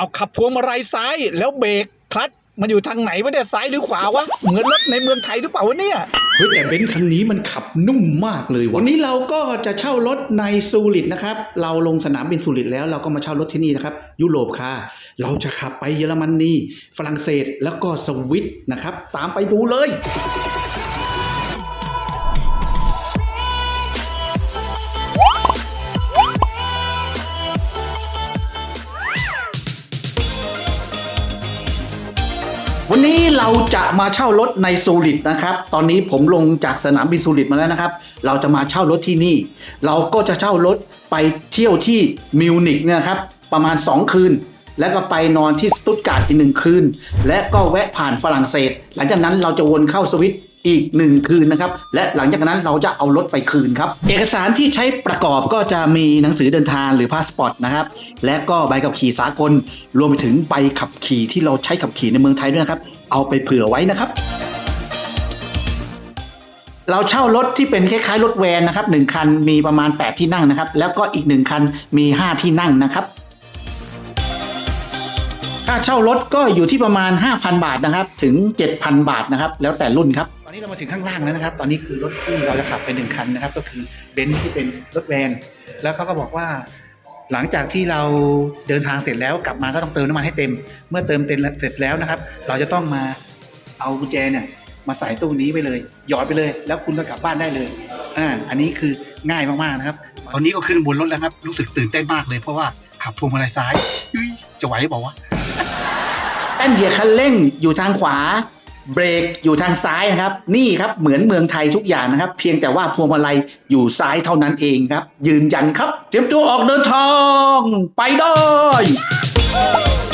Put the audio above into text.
เอาขับพวงมาลัยซ้ายแล้วเบรกคลัตช์มันอยู่ทางไหนวะเนี่ยซ้ายหรือขวาวะเหมือนรถในเมืองไทยหรือเปล่าวะเนี่ย เฮ้ยแต่เบนซ์คันนี้มันขับนุ่มมากเลยวันนี้เราก็จะเช่ารถในซูริตนะครับ เราลงสนามบินซูริตแล้วเราก็มาเช่ารถที่นี่นะครับ ยุโรปค่ะ เราจะขับไปเยอรมนีฝรั่งเศสแล้วก็สวิตนะครับ ตามไปดูเลย วันนี้เราจะมาเช่ารถในซูริตนะครับ ตอนนี้ผมลงจากสนามบินซูริตมาแล้วนะครับ เราจะมาเช่ารถที่นี่ เราก็จะเช่ารถไปเที่ยวที่มิวนิกเนี่ยนะครับ ประมาณ 2 คืน แล้วก็ไปนอนที่สตุตการ์ดอีกหนึ่งคืน และก็แวะผ่านฝรั่งเศส หลังจากนั้นเราจะวนเข้าสวิต อีกหนึ่งคืนนะครับ และหลังจากนั้นเราจะเอารถไปคืนครับ เอกสารที่ใช้ประกอบก็จะมีหนังสือเดินทางหรือพาสปอร์ตนะครับ และก็ใบขับขี่สากล รวมไปถึงใบขับขี่ที่เราใช้ขับขี่ในเมืองไทยด้วยนะครับ เอาไปเผื่อไว้นะครับ เราเช่ารถที่เป็นคล้ายๆรถแวนนะครับหนึ่งคันมีประมาณ 8 ที่นั่งนะครับ แล้วก็อีกหนึ่งคันมี 5 ที่นั่งนะครับค่าเช่ารถก็อยู่ที่ประมาณ 5,000 บาทนะครับ ถึง 7,000 บาทนะครับ แล้วแต่รุ่นครับ อนนี้เรามาถึงข้างล่างแล้วนะครับ ตอนนี้คือรถที่เราจะขับไปหนึ่งคันนะครับ ก็คือเบนซ์ที่เป็นรถแวนแล้วเขาก็บอกว่า หลังจากที่เราเดินทางเสร็จแล้วกลับมาก็ต้องเติมน้ำมันให้เต็ม เมื่อเติมเต็มเสร็จแล้วนะครับ เราจะต้องมาเอากุญแจเนี่ยมาใส่ตู้นี้ไปเลย หยอดไปเลย แล้วคุณก็กลับบ้านได้เลยอ่าอันนี้คือง่ายมากๆนะครับ ตอนนี้ก็ขึ้นบนรถแล้วครับ รู้สึกตื่นเต้นมากเลยเพราะว่าขับพวงมาลัยซ้ายยุ้ยจะไหวบอกว่าวะแป้นเหยียบคันเร่งอยู่ทางขวา เบรกอยู่ทางซ้ายนะครับ นี่ครับเหมือนเมืองไทยทุกอย่างนะครับ เพียงแต่ว่าพวงมาลัยอยู่ซ้ายเท่านั้นเองครับ ยืนยันครับ เตรียมตัวออกเดินทางไปได้